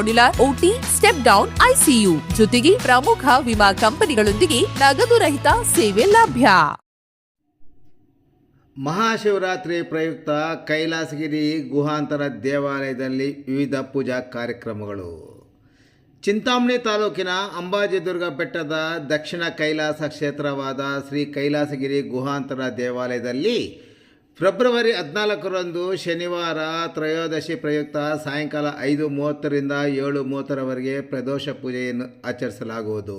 modular OT step down ICU ಜೊತೆಗೆ ಪ್ರಮುಖ ವಿಮಾ ಕಂಪನಿಗಳೊಂದಿಗೆ ನಗದು ರಹಿತ ಸೇವೆ ಲಭ್ಯ. ಮಹಾಶಿವರಾತ್ರಿ ಪ್ರಯುಕ್ತ ಕೈಲಾಸಗಿರಿ ಗುಹಾಂತರ ದೇವಾಲಯದಲ್ಲಿ ವಿವಿಧ ಪೂಜಾ ಕಾರ್ಯಕ್ರಮಗಳು. ಚಿಂತಾಮಣಿ ತಾಲೂಕಿನ ಅಂಬಾಜಿದುರ್ಗ ಬೆಟ್ಟದ ದಕ್ಷಿಣ ಕೈಲಾಸ ಕ್ಷೇತ್ರವಾದ ಶ್ರೀ ಕೈಲಾಸಗಿರಿ ಗುಹಾಂತರ ದೇವಾಲಯದಲ್ಲಿ ಫೆಬ್ರವರಿ ಹದಿನಾಲ್ಕರಂದು ಶನಿವಾರ ತ್ರಯೋದಶಿ ಪ್ರಯುಕ್ತ ಸಾಯಂಕಾಲ ಐದು ಮೂವತ್ತರಿಂದ ಏಳು ಮೂವತ್ತರವರೆಗೆ ಪ್ರದೋಷ ಪೂಜೆಯನ್ನು ಆಚರಿಸಲಾಗುವುದು.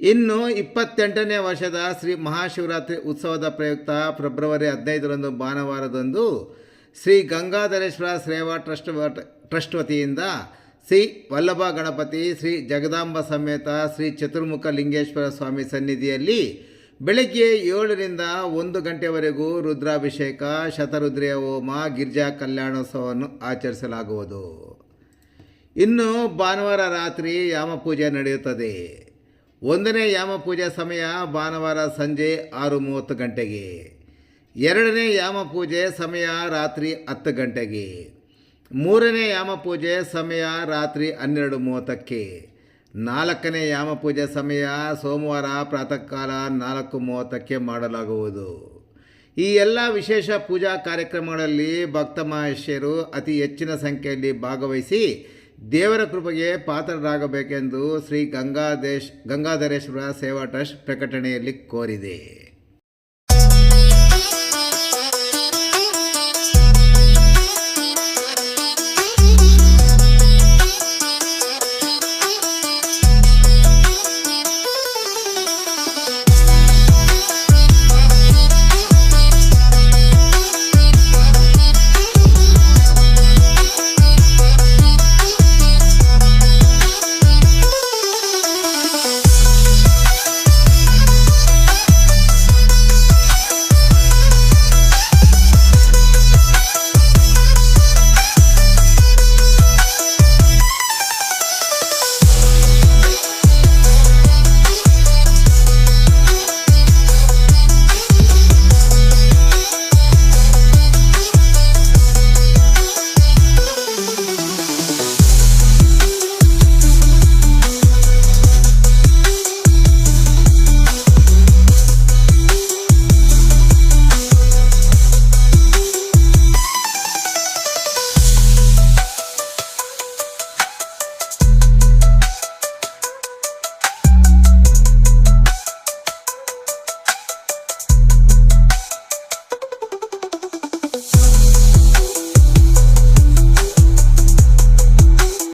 ಇನ್ನು ಇಪ್ಪತ್ತೆಂಟನೇ ವರ್ಷದ ಶ್ರೀ ಮಹಾಶಿವರಾತ್ರಿ ಉತ್ಸವದ ಪ್ರಯುಕ್ತ ಫೆಬ್ರವರಿ ಹದಿನೈದರಂದು ಭಾನುವಾರದಂದು ಶ್ರೀ ಗಂಗಾಧರೇಶ್ವರ ಸೇವಾ ಟ್ರಸ್ಟ್ ಟ್ರಸ್ಟ್ ವತಿಯಿಂದ ಶ್ರೀ ವಲ್ಲಭ ಗಣಪತಿ, ಶ್ರೀ ಜಗದಾಂಬ ಸಮೇತ ಶ್ರೀ ಚತುರ್ಮುಖ ಲಿಂಗೇಶ್ವರ ಸ್ವಾಮಿ ಸನ್ನಿಧಿಯಲ್ಲಿ ಬೆಳಗ್ಗೆ ಏಳರಿಂದ ಒಂದು ಗಂಟೆವರೆಗೂ ರುದ್ರಾಭಿಷೇಕ, ಶತರುದ್ರಿಯ ಹೋಮ, ಗಿರ್ಜಾ ಕಲ್ಯಾಣೋತ್ಸವವನ್ನು ಆಚರಿಸಲಾಗುವುದು. ಇನ್ನು ಭಾನುವಾರ ರಾತ್ರಿ ಯಾಮಪೂಜೆ ನಡೆಯುತ್ತದೆ. ಒಂದನೇ ಯಾಮಪೂಜೆ ಸಮಯ ಭಾನುವಾರ ಸಂಜೆ ಆರು ಮೂವತ್ತು ಗಂಟೆಗೆ. ಎರಡನೇ ಯಾಮಪೂಜೆ ಸಮಯ ರಾತ್ರಿ ಹತ್ತು ಗಂಟೆಗೆ. ಮೂರನೇ ಯಾಮಪೂಜೆ ಸಮಯ ರಾತ್ರಿ ಹನ್ನೆರಡು ಮೂವತ್ತಕ್ಕೆ. ನಾಲ್ಕನೇ ಯಾಮಪೂಜೆ ಸಮಯ ಸೋಮವಾರ ಪ್ರಾತಃ ಕಾಲ ನಾಲ್ಕು ಮೂವತ್ತಕ್ಕೆ ಮಾಡಲಾಗುವುದು. ಈ ಎಲ್ಲ ವಿಶೇಷ ಪೂಜಾ ಕಾರ್ಯಕ್ರಮಗಳಲ್ಲಿ ಭಕ್ತ ಮಹರ್ಷಿಯರು ಅತಿ ಹೆಚ್ಚಿನ ಸಂಖ್ಯೆಯಲ್ಲಿ ಭಾಗವಹಿಸಿ ದೇವರ ಕೃಪೆಗೆ ಪಾತ್ರರಾಗಬೇಕೆಂದು ಶ್ರೀ ಗಂಗಾದೇಶ್ ಗಂಗಾಧರೇಶ್ವರ ಸೇವಾ ಟ್ರಸ್ಟ್ ಪ್ರಕಟಣೆಯಲ್ಲಿ ಕೋರಿದೆ.